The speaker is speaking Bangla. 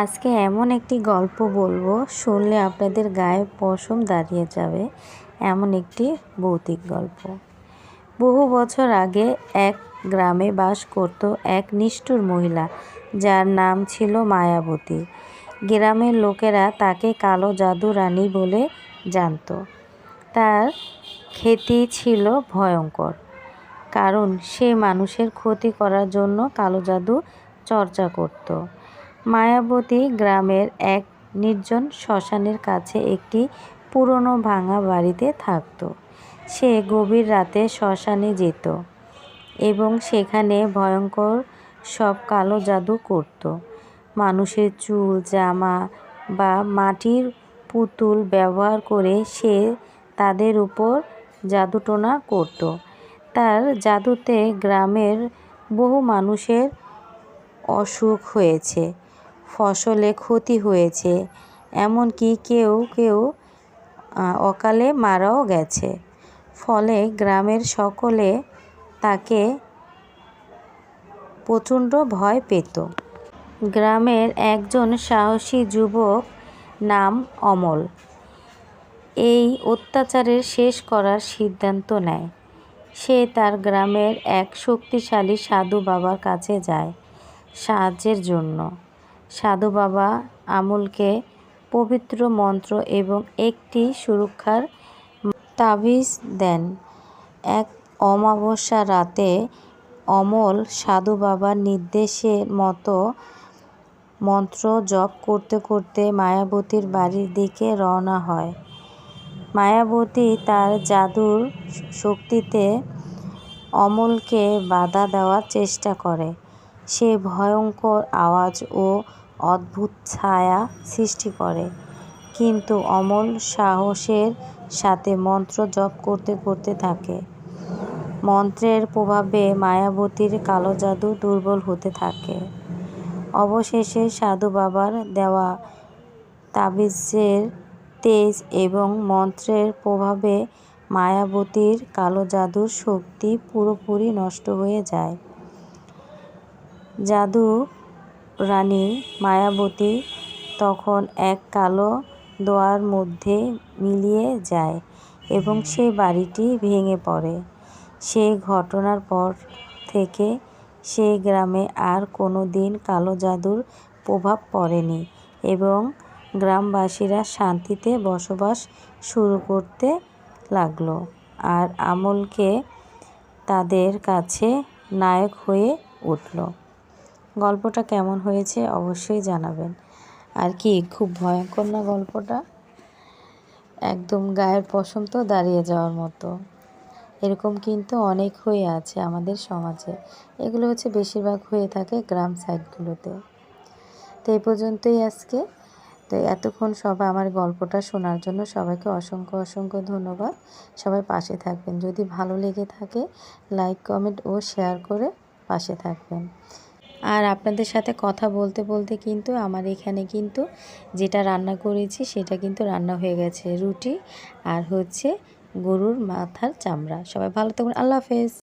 আজকে এমন একটি গল্প বলব, শুনলে আপনাদের গায়ে পশম দাঁড়িয়ে যাবে। এমন একটি ভৌতিক গল্প। বহু বছর আগে এক গ্রামে বাস করত এক নিষ্ঠুর মহিলা, যার নাম ছিল মায়াবতী। গ্রামের লোকেরা তাকে কালো জাদু রানী বলে জানত। তার খ্যাতি ছিল ভয়ঙ্কর, কারণ সে মানুষের ক্ষতি করার জন্য কালো জাদু চর্চা করত। মায়াবতী গ্রামের এক নির্জন শ্মশানের কাছে একটি পুরনো ভাঙা বাড়িতে থাকত। সে গভীর রাতে শ্মশানে যেত এবং সেখানে ভয়ঙ্কর সব কালো জাদু করত। মানুষের চুল, জামা বা মাটির পুতুল ব্যবহার করে সে তাদের উপর জাদুটোনা করত। তার জাদুতে গ্রামের বহু মানুষের অসুখ হয়েছে। ফসলে ক্ষতি হয়েছে, এমনকি কেউ কেউ অকালে মারাও গেছে। ফলে গ্রামের সকলে তাকে প্রচণ্ড ভয় পেত। গ্রামের একজন সাহসী যুবক নাম অমল। এই অত্যাচারের শেষ করার সিদ্ধান্ত নেয়। সে তার গ্রামের এক শক্তিশালী সাধু বাবার কাছে যায় সাহায্যের জন্য। সাধু বাবা আমলকে পবিত্র মন্ত্র এবং একটি সুরক্ষার তাবিজ দেন। এক অমাবস্যা রাতে অমল সাধু বাবার নির্দেশের মতো মন্ত্র জপ করতে করতে মায়াবতীর বাড়ির দিকে রওনা হয়। মায়াবতী তার জাদুর শক্তিতে অমলকে বাধা দেওয়ার চেষ্টা করে। সে ভয়ঙ্কর আওয়াজ ও অদ্ভুত ছায়া সৃষ্টি করে। কিন্তু অমল সাহসের সাথে মন্ত্র জপ করতে করতে থাকে। মন্ত্রের প্রভাবে মায়াবতীর কালো জাদু দুর্বল হতে থাকে। অবশেষে সাধু বাবার দেওয়া তাবিজের তেজ এবং মন্ত্রের প্রভাবে মায়াবতীর কালো জাদুর শক্তি পুরোপুরি নষ্ট হয়ে যায়। জাদু রানী মায়াবতী তখন এক কালো দোয়ার মধ্যে মিলিয়ে যায় এবং সেই বাড়িটি ভেঙে পড়ে। সেই ঘটনার পর থেকে সেই গ্রামে আর কোনো দিন কালো জাদুর প্রভাব পড়েনি এবং গ্রামবাসীরা শান্তিতে বসবাস শুরু করতে লাগল আর আমলকে তাদের কাছে নায়ক হয়ে উঠল। গল্পটা কেমন হয়েছে অবশ্যই জানাবেন। আর কি, খুব ভয়ঙ্কর না গল্পটা? একদম গায়ের পশম তো দাঁড়িয়ে যাওয়ার মতো। এরকম কিন্তু অনেক হয়ে আছে আমাদের সমাজে। এগুলো হচ্ছে বেশিরভাগ হয়ে থাকে গ্রাম সাইডগুলোতে তো এই পর্যন্তই আজকে। তো এতক্ষণ সবাই আমার গল্পটা শোনার জন্য সবাইকে অসংখ্য অসংখ্য ধন্যবাদ। সবাই পাশে থাকবেন। যদি ভালো লেগে থাকে, লাইক, কমেন্ট ও শেয়ার করে পাশে থাকবেন। আর আপনাদের সাথে কথা বলতে বলতে কিন্তু আমার এখানে কিন্তু যেটা রান্না করেছি সেটা কিন্তু রান্না হয়ে গেছে, রুটি আর হচ্ছে গরুর মাথার চামড়া। সবাই ভালো থাকুন, আল্লাহ হাফেজ।